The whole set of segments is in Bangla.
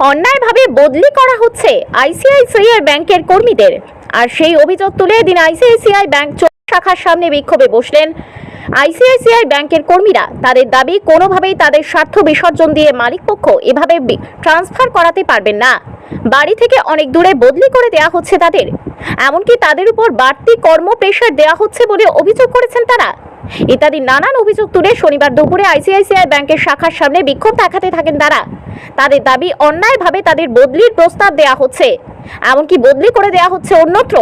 অন্যায়ভাবে বদলি করা হচ্ছে আইসিআইসিআই ব্যাংকের কর্মীদের। আর সেই অভিযোগ তুলে দিন আইসিআইসিআই ব্যাংক শাখার সামনে বিক্ষোভে বসলেন আইসিআইসিআই ব্যাংকের কর্মীরা। তাদের দাবি, কোনোভাবেই তাদের স্বার্থ বিসর্জন দিয়ে মালিকপক্ষ এভাবে ট্রান্সফার করাতে পারবেন না। বাড়ি থেকে অনেক দূরে বদলি করে দেওয়া হচ্ছে তাদের। এমনকি তাদের উপর বাড়তি কর্ম প্রেশার দেওয়া হচ্ছে বলে অভিযোগ করেছেন তারা। ইত্যাদি নানান অভিযোগ তুলে শনিবার দুপুরে আইসিআইসিআই ব্যাংকের শাখার সামনে বিক্ষোভ দেখাতে থাকেন তারা। তাদের দাবি, অন্যায়ভাবে তাদের বদলির প্রস্তাব দেওয়া হচ্ছে। এমনকি বদলি করে দেওয়া হচ্ছে অন্যত্র।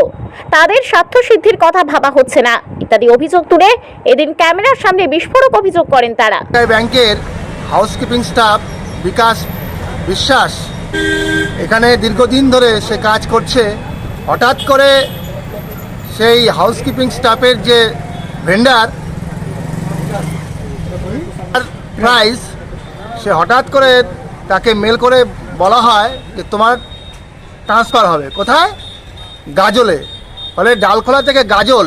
তাদের স্বার্থ সিদ্ধির কথা ভাবা হচ্ছে না। ইত্যাদি অভিযোগ তুলে এদিন ক্যামেরার সামনে বিস্ফোরক অভিযোগ করেন তারা। ব্যাংকের হাউসকিপিং স্টাফ বিকাশ বিশ্বাস এখানে দীর্ঘদিন ধরে সে কাজ করছে। হঠাৎ করে সেই হাউসকিপিং স্টাফের যে ভেন্ডার প্রাইস সে হঠাৎ করে তাকে মেল করে বলা হয় যে তোমার ট্রান্সফার হবে। কোথায়? গাজলে। ফলে ডালখোলা থেকে গাজল।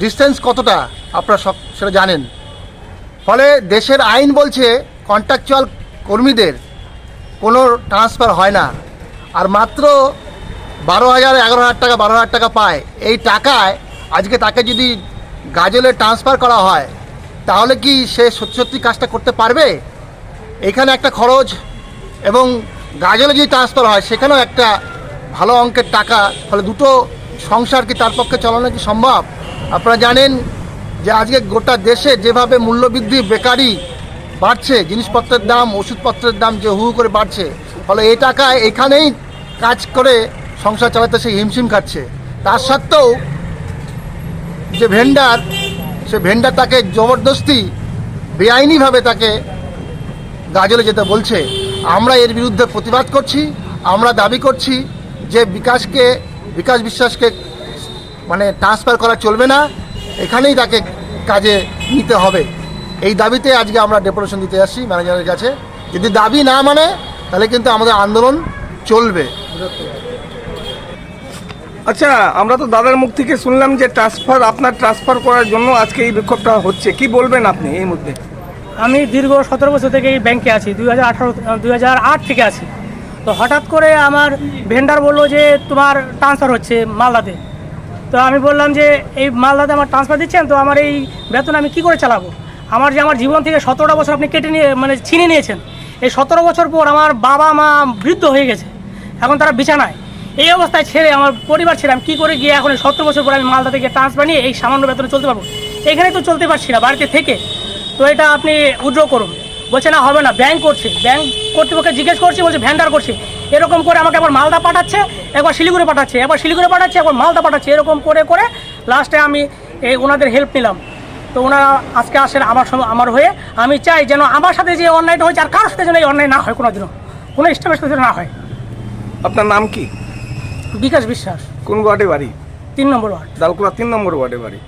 ডিস্টেন্স কতটা? আপনারা সব সেটা জানেন। ফলে দেশের আইন বলছে কন্ট্রাকচুয়াল কর্মীদের কোনো ট্রান্সফার হয় না। আর মাত্র বারো হাজার, এগারো হাজার টাকা, বারো হাজার টাকা পায়। এই টাকায় আজকে তাকে যদি গাজলে ট্রান্সফার করা হয়, তাহলে কি সে সত্যি সত্যি কাজটা করতে পারবে? এখানে একটা খরচ এবং গাজলে যদি ট্রান্সফার হয়, সেখানেও একটা ভালো অঙ্কের টাকা। ফলে দুটো সংসার কি তার পক্ষে চালানো কি সম্ভব? আপনারা জানেন যে আজকে গোটা দেশে যেভাবে মূল্যবৃদ্ধি বেকারি বাড়ছে, জিনিসপত্রের দাম, ওষুধপত্রের দাম যে হু করে বাড়ছে, ফলে এই টাকা এখানেই কাজ করে সংসার চালাতে সে হিমশিম খাচ্ছে। তার সত্ত্বেও যে ভেন্ডার সে ভেন্ডার তাকে জবরদস্তি, বেআইনিভাবে তাকে গাজলে যেতে বলছে। আমরা এর বিরুদ্ধে প্রতিবাদ করছি, আমরা দাবি করছি যে বিকাশকে, বিকাশ বিশ্বাসকে মানে ট্রান্সফার করা চলবে না, এখানেই তাকে কাজে নিতে হবে। এই দাবিতে আজকে আমরা ডেপুটেশন দিতে আসছি ম্যানেজারের কাছে। যদি দাবি না মানে তাহলে কিন্তু আমাদের আন্দোলন চলবে। আচ্ছা আমরা তো দাদার মুখ থেকে শুনলাম যে ট্রান্সফার আপনার ট্রান্সফার করার জন্য আজকে এই বিক্ষোভটা হচ্ছে। কি বলবেন আপনি এই মুহূর্তে? আমি দীর্ঘ সতেরো বছর থেকে এই ব্যাংকে আছি দুই হাজার আঠারো দুই হাজার আট থেকে আছি। তো হঠাৎ করে আমার ভেন্ডার বলল যে তোমার ট্রান্সফার হচ্ছে মালদাতে। তো আমি বললাম যে এই মালদাতে আমার ট্রান্সফার দিচ্ছেন? তো আমার এই বেতন আমি কি করে চালাবো? আমার যে আমার জীবন থেকে সতেরোটা বছর আপনি কেটে নিয়ে মানে ছিনে নিয়েছেন। এই সতেরো বছর পর আমার বাবা মা বৃদ্ধ হয়ে গেছে। এখন তারা বিছানায়। এই অবস্থায় ছেড়ে আমার পরিবার ছেড়ে আমি কী করে গিয়ে এখন সতেরো বছর পর আমি মালদা থেকে ট্রান্সফার নিয়ে এই সামান্য বেতনে চলতে পারব? এখানে তো চলতে পারছি না, বাড়িতে থেকে। তো এটা আপনি উইড্র করুন। বলছে, না, হবে না ব্যাংক করছে। ব্যাংক কর্তৃপক্ষকে জিজ্ঞেস করছে, বলছে ভ্যান্ডার করছে। এরকম করে আমাকে একবার মালদা পাঠাচ্ছে, একবার শিলিগুড়ি পাঠাচ্ছে, একবার শিলিগুড়ি পাঠাচ্ছে, একবার মালদা পাঠাচ্ছে। এরকম করে করে লাস্টে আমি এই ওনাদের হেল্প নিলাম। তো ওনারা আজকে আসেন আমার আমার হয়ে। আমি চাই যেন আমার সাথে যে অন্যায়টা হয়েছে আর কারোর সাথে যেন এই অন্যায় না হয় কোনোদিনও। কোনো স্টাফের সাথে না হয়। আপনার নাম কি? বিকাশ বিশ্বাস। কোন ওয়ার্ডে বাড়ি? তিন নম্বর ওয়ার্ড। দালকুলা তিন নম্বর ওয়ার্ডে বাড়ি।